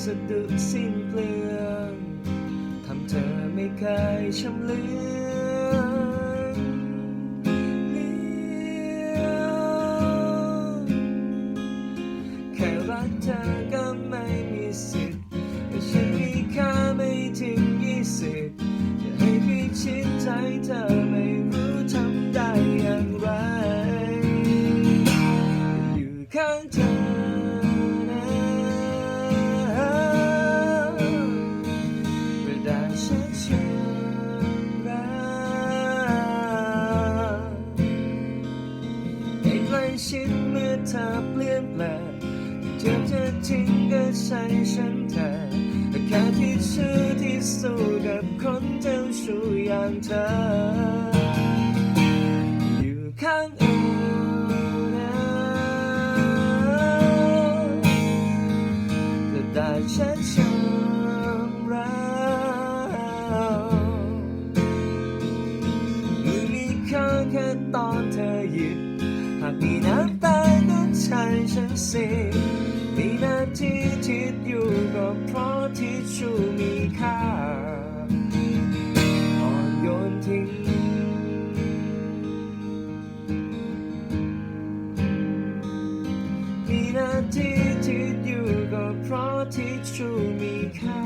สะดุดสิ้นเปลืองทำเธอไม่เคยชำเลืองเลี้ยวแค่รักเธอก็ไม่มีสิทธิ์แต่ฉันมีค่าไม่ถึงยี่สิบจะให้พิชิตใจเธอไม่รู้ทำได้อย่างไร อยู่ข้างเธอ กระดาษชัดชันรักให้ใกล้ชิดเมื่อเธอเปลี่ยนแปลงเธอจะทิ้งก็ใช่ฉันแทนแต่แค่ที่ชื่อที่สู้กับคนเจ้าชู้อย่างเธออยู่ข้าง แค่ตอนเธอหยุดหากมีน้ำตาก็ใช่ฉันสิมีหน้าที่ทิดอยู่ก็เพราะที่ชูมีค่าอ่อนโยนทิ้งมีนาที่ทิดอยู่ก็เพราะที่ชูมีค่า